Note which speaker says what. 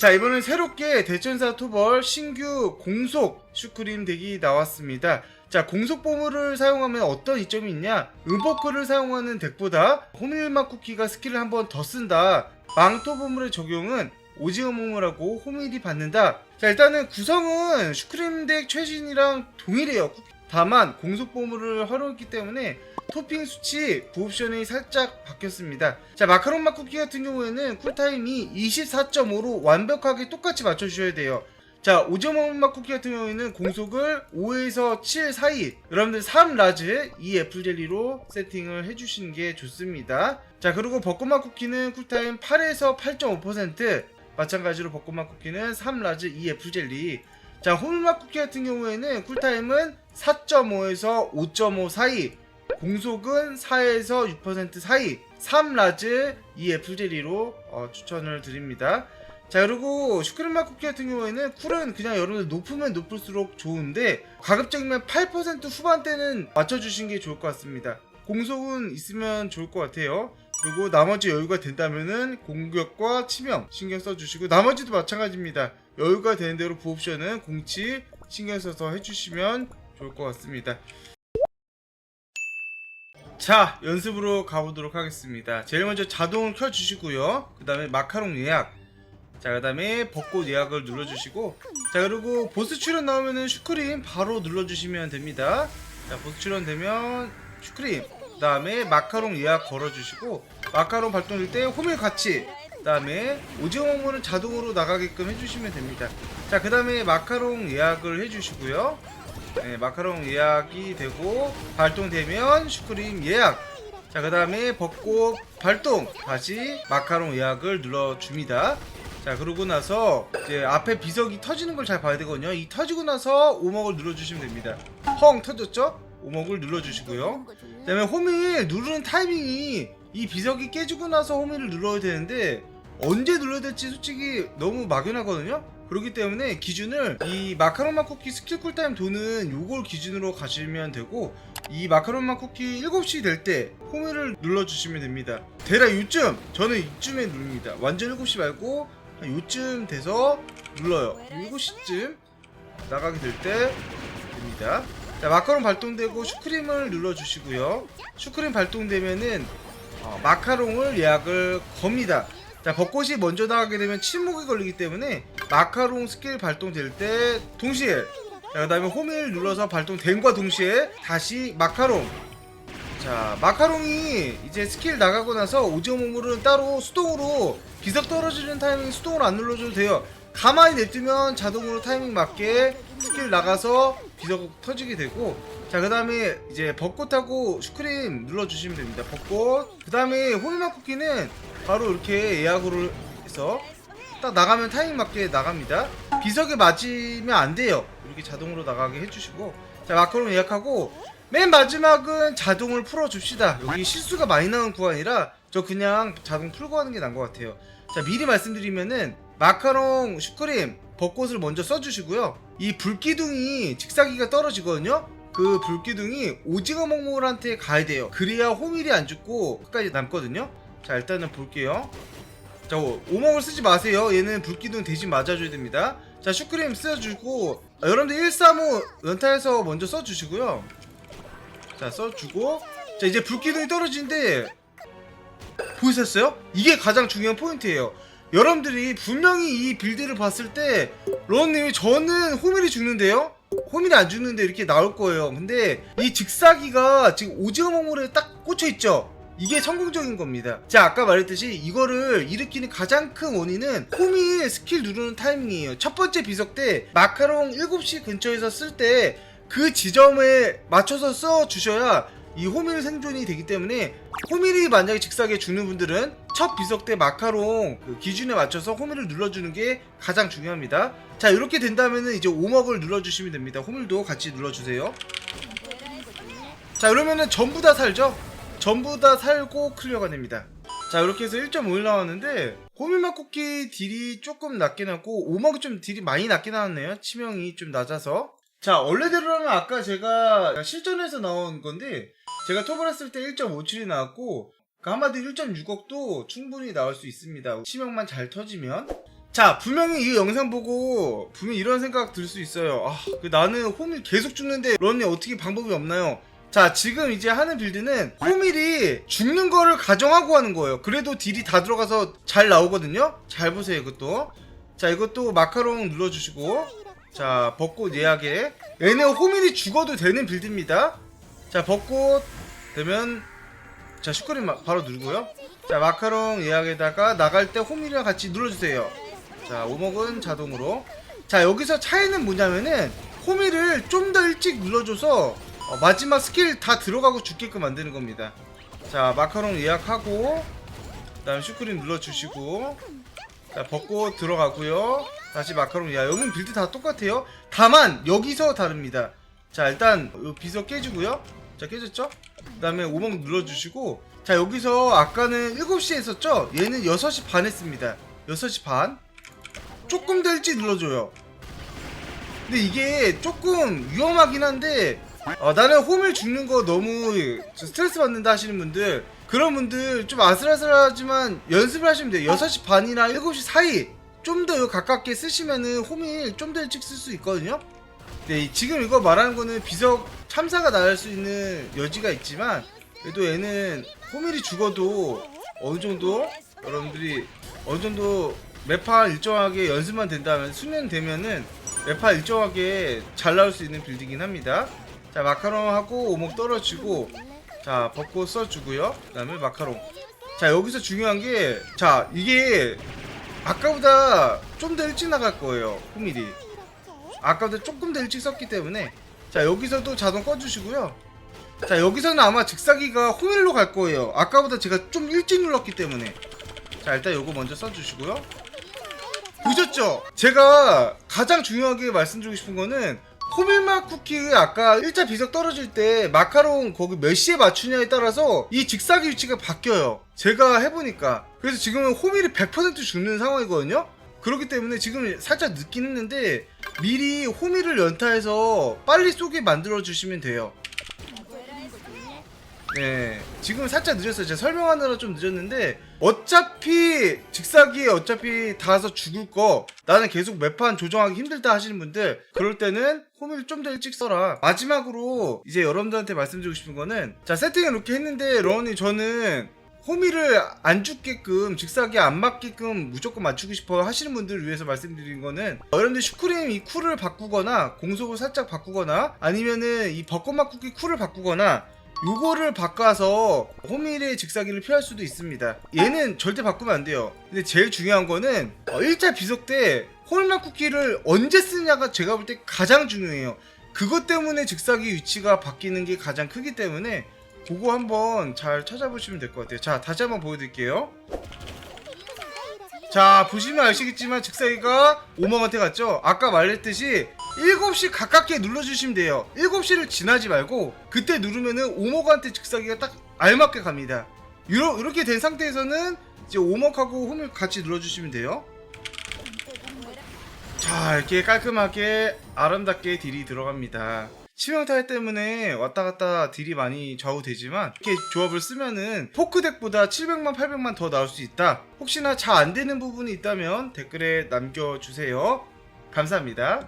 Speaker 1: 자 이번엔 새롭게 대천사 토벌 신규 공속 슈크림 덱이 나왔습니다. 자 공속 보물을 사용하면 어떤 이점이 있냐? 음포크를 사용하는 덱보다 호밀맛 쿠키가 스킬을 한 번 더 쓴다. 망토 보물의 적용은 오징어 보물하고 호밀이 받는다. 자 일단은 구성은 슈크림 덱 최신이랑 동일해요. 다만 공속 보물을 활용했기 때문에 토핑 수치 부옵션이 살짝 바뀌었습니다. 자 마카롱 맛 쿠키 같은 경우에는 쿨타임이 24.5로 완벽하게 똑같이 맞춰주셔야 돼요. 자 오징어 맛 쿠키 같은 경우에는 공속을 5에서 7 사이 여러분들 3 라즈 2 애플 젤리로 세팅을 해주시는 게 좋습니다. 자 그리고 벚꽃맛 쿠키는 쿨타임 8에서 8.5% 마찬가지로 벚꽃맛 쿠키는 3 라즈 2 애플 젤리 자 호밀맛 쿠키 같은 경우에는 쿨타임은 4.5에서 5.5 사이 공속은 4에서 6% 사이 3라즈 2 애플제리로 어, 추천을 드립니다. 자 그리고 슈크림 맛 쿠키 같은 경우에는 쿨은 그냥 여러분들 높으면 높을수록 좋은데 가급적이면 8% 후반대는 맞춰주신 게 좋을 것 같습니다. 공속은 있으면 좋을 것 같아요. 그리고 나머지 여유가 된다면은 공격과 치명 신경 써주시고 나머지도 마찬가지입니다. 여유가 되는 대로 부옵션은 공치 신경 써서 해주시면 좋을 것 같습니다 자 연습으로 가보도록 하겠습니다. 제일 먼저 자동을 켜주시고요. 그 다음에 마카롱 예약. 자 그 다음에 벚꽃 예약을 눌러주시고. 자 그리고 보스 출연 나오면은 슈크림 바로 눌러주시면 됩니다. 자 보스 출연 되면 슈크림. 그 다음에 마카롱 예약 걸어주시고 마카롱 발동될 때 호밀 같이. 그 다음에 오징어 먹물은 자동으로 나가게끔 해주시면 됩니다. 자 그 다음에 마카롱 예약을 해주시고요 네, 마카롱 예약이 되고 발동되면 슈크림 예약. 자 그 다음에 벚꽃 발동. 다시 마카롱 예약을 눌러줍니다. 자 그러고 나서 이제 앞에 비석이 터지는 걸 잘 봐야 되거든요. 이 터지고 나서 오목을 눌러주시면 됩니다. 펑 터졌죠? 오목을 눌러주시고요. 그 다음에 호밀 누르는 타이밍이 이 비석이 깨지고 나서 호밀을 눌러야 되는데 언제 눌러야 될지 솔직히 너무 막연하거든요 그렇기 때문에 기준을 이 마카롱 맛 쿠키 스킬 쿨타임 도는 요걸 기준으로 가시면 되고 이 마카롱 맛 쿠키 7시 될때 호밀을 눌러주시면 됩니다. 대략 요쯤 저는 이쯤에 누릅니다. 완전 7시 말고 한 요쯤 돼서 눌러요. 7시쯤 나가게 될 때 됩니다. 자 마카롱 발동되고 슈크림을 눌러주시고요. 슈크림 발동되면은 어, 마카롱을 예약을 겁니다. 자 벚꽃이 먼저 나가게 되면 침묵이 걸리기 때문에 마카롱 스킬 발동될 때 동시에 자 그다음에 홈을 눌러서 발동된과 동시에 다시 마카롱. 자 마카롱이 이제 스킬 나가고 나서 오징어 먹물은 따로 수동으로 비석 떨어지는 타이밍 수동으로 안 눌러줘도 돼요. 가만히 냅두면 자동으로 타이밍 맞게 스킬 나가서 비석 터지게 되고 자 그 다음에 이제 벚꽃하고 슈크림 눌러주시면 됩니다 벚꽃. 그 다음에 호밀맛 쿠키는 바로 이렇게 예약으로 해서 딱 나가면 타이밍 맞게 나갑니다. 비석에 맞으면 안 돼요. 이렇게 자동으로 나가게 해주시고. 자 마카롱 예약하고 맨 마지막은 자동을 풀어줍시다. 여기 실수가 많이 나는 구간이라 저 그냥 자동 풀고 하는 게 나은 것 같아요. 자 미리 말씀드리면은 마카롱 슈크림 벚꽃을 먼저 써주시고요. 이 불기둥이 직사기가 떨어지거든요. 그 불기둥이 오징어 먹물한테 가야 돼요. 그래야 호밀이 안 죽고 끝까지 남거든요. 자 일단은 볼게요 자 오목을 쓰지 마세요. 얘는 불기둥 대신 맞아줘야 됩니다. 자 슈크림 써주고 아, 여러분들 135 연타에서 먼저 써주시고요. 자 써주고. 자 이제 불기둥이 떨어지는데 보이셨어요? 이게 가장 중요한 포인트예요. 여러분들이 분명히 이 빌드를 봤을 때 로우님이 저는 호밀이 죽는데요? 호밀이 안 죽는데 이렇게 나올 거예요. 근데 이 직사기가 지금 오징어 먹물에 딱 꽂혀있죠 이게 성공적인 겁니다. 자 아까 말했듯이 이거를 일으키는 가장 큰 원인은 호밀 스킬 누르는 타이밍이에요. 첫 번째 비석 때 마카롱 7시 근처에서 쓸 때 그 지점에 맞춰서 써 주셔야 이 호밀 생존이 되기 때문에 호밀이 만약에 직사기에 죽는 분들은 첫 비석 때 마카롱 그 기준에 맞춰서 호밀을 눌러주는 게 가장 중요합니다. 자 이렇게 된다면은 이제 오목을 눌러주시면 됩니다. 호밀도 같이 눌러주세요. 자 그러면은 전부 다 살죠 전부 다 살고 클리어가 됩니다. 자 이렇게 해서 1.5일 나왔는데 쿠키 딜이 조금 낮게 나고 오목이 좀 딜이 많이 낮게 나왔네요. 치명이 좀 낮아서. 자 원래대로라면 아까 제가 실전에서 나온 건데 제가 톱을 했을 때 1.57이 나왔고 그 한마디로 1.6억도 충분히 나올 수 있습니다. 치명만 잘 터지면. 자 분명히 이 영상 보고 분명히 이런 생각 들 수 있어요. 아그 나는 호밀 계속 죽는데 런이 어떻게 방법이 없나요 자 지금 이제 하는 빌드는 호밀이 죽는 거를 가정하고 하는 거예요. 그래도 딜이 다 들어가서 잘 나오거든요? 잘 보세요 이것도. 자 이것도 마카롱 눌러주시고. 자 벚꽃 예약에. 얘네 호밀이 죽어도 되는 빌드입니다. 자 벚꽃 되면 자 슈크림 마- 바로 누르고요. 자 마카롱 예약에다가 나갈 때 호밀이랑 같이 눌러주세요. 자 오목은 자동으로. 자 여기서 차이는 뭐냐면은 호밀을 좀 더 일찍 눌러줘서 어, 마지막 스킬 다 들어가고 죽게끔 만드는 겁니다. 자 마카롱 예약하고 그 다음 슈크림 눌러주시고. 자 벚꽃 들어가고요. 다시 마카롱 예약 여긴 빌드 다 똑같아요. 다만 여기서 다릅니다. 자 일단 요 비석 깨주고요. 자 깨졌죠? 그 다음에 오목 눌러주시고. 자 여기서 아까는 7시에 했었죠 얘는 6시 반 했습니다. 6시 반. 조금 더 일찍 눌러줘요. 근데 이게 조금 위험하긴 한데 어, 나는 홈을 죽는 거 너무 스트레스 받는다 하시는 분들 그런 분들 좀 아슬아슬하지만 연습을 하시면 돼요 6시 반이나 7시 사이 좀 더 가깝게 쓰시면은 홈을 좀더 일찍 쓸 수 있거든요 네, 이- 지금 이거 말하는 거는 비석 참사가 나올 수 있는 여지가 있지만 그래도 얘는 호밀이 죽어도 어느 정도 여러분들이 어느 정도 매판 일정하게 연습만 된다면 수련되면은 매판 일정하게 잘 나올 수 있는 빌드긴 합니다. 자 마카롱 하고 오목 떨어지고 자 벚꽃 써주고요. 그 다음에 마카롱. 자 여기서 중요한 게 자 이게 아까보다 좀 더 일찍 나갈 거예요 호밀이. 아까보다 조금 더 일찍 썼기 때문에 자 여기서도 자동 꺼주시고요 자 여기서는 아마 즉사기가 호밀로 갈 거예요 아까보다 제가 좀 일찍 눌렀기 때문에 자 일단 요거 먼저 써주시고요 보셨죠? 제가 가장 중요하게 말씀드리고 싶은 거는 호밀맛 쿠키 아까 1차 비석 떨어질 때 마카롱 거기 몇 시에 맞추냐에 따라서 이 직사기 위치가 바뀌어요. 제가 해보니까. 그래서 지금은 호밀이 100% 죽는 상황이거든요. 그렇기 때문에 지금 살짝 늦긴 했는데 미리 호밀을 연타해서 빨리 쏘게 만들어 주시면 돼요. 네, 지금 살짝 늦었어요. 제가 설명하느라 좀 늦었는데 어차피 직사기에 어차피 닿아서 죽을 거 나는 계속 매판 조정하기 힘들다 하시는 분들 그럴 때는 호밀 좀더 일찍 써라. 마지막으로 이제 여러분들한테 말씀드리고 싶은 거는 자 세팅을 이렇게 했는데 러니 저는 호미를 안 죽게끔 직사기 안 맞게끔 무조건 맞추고 싶어 하시는 분들을 위해서 말씀드린 거는 어, 여러분들 슈크림 이 쿨을 바꾸거나 공속을 살짝 바꾸거나 아니면은 이 벚꽃맛 쿠키 쿨을 바꾸거나 요거를 바꿔서 호밀의 직사기를 피할 수도 있습니다 얘는 절대 바꾸면 안 돼요 근데 제일 중요한 거는 어, 1차 비석 때 호밀맛 쿠키를 언제 쓰냐가 제가 볼 때 가장 중요해요 그것 때문에 직사기 위치가 바뀌는 게 가장 크기 때문에 그거 한번 잘 찾아보시면 될 것 같아요. 자, 다시 한번 보여드릴게요. 자, 보시면 아시겠지만 직사기가 오멍한테 갔죠? 아까 말했듯이 7시 가깝게 눌러주시면 돼요. 7시를 지나지 말고 그때 누르면은 오목한테 직사기가 딱 알맞게 갑니다. 이러, 이렇게 된 상태에서는 이제 오목하고 홈을 같이 눌러주시면 돼요. 자, 이렇게 깔끔하게 아름답게 딜이 들어갑니다. 치명타일 때문에 왔다 갔다 딜이 많이 좌우되지만 이렇게 조합을 쓰면은 포크덱보다 700만 800만 더 나올 수 있다. 혹시나 잘 안되는 부분이 있다면 댓글에 남겨주세요. 감사합니다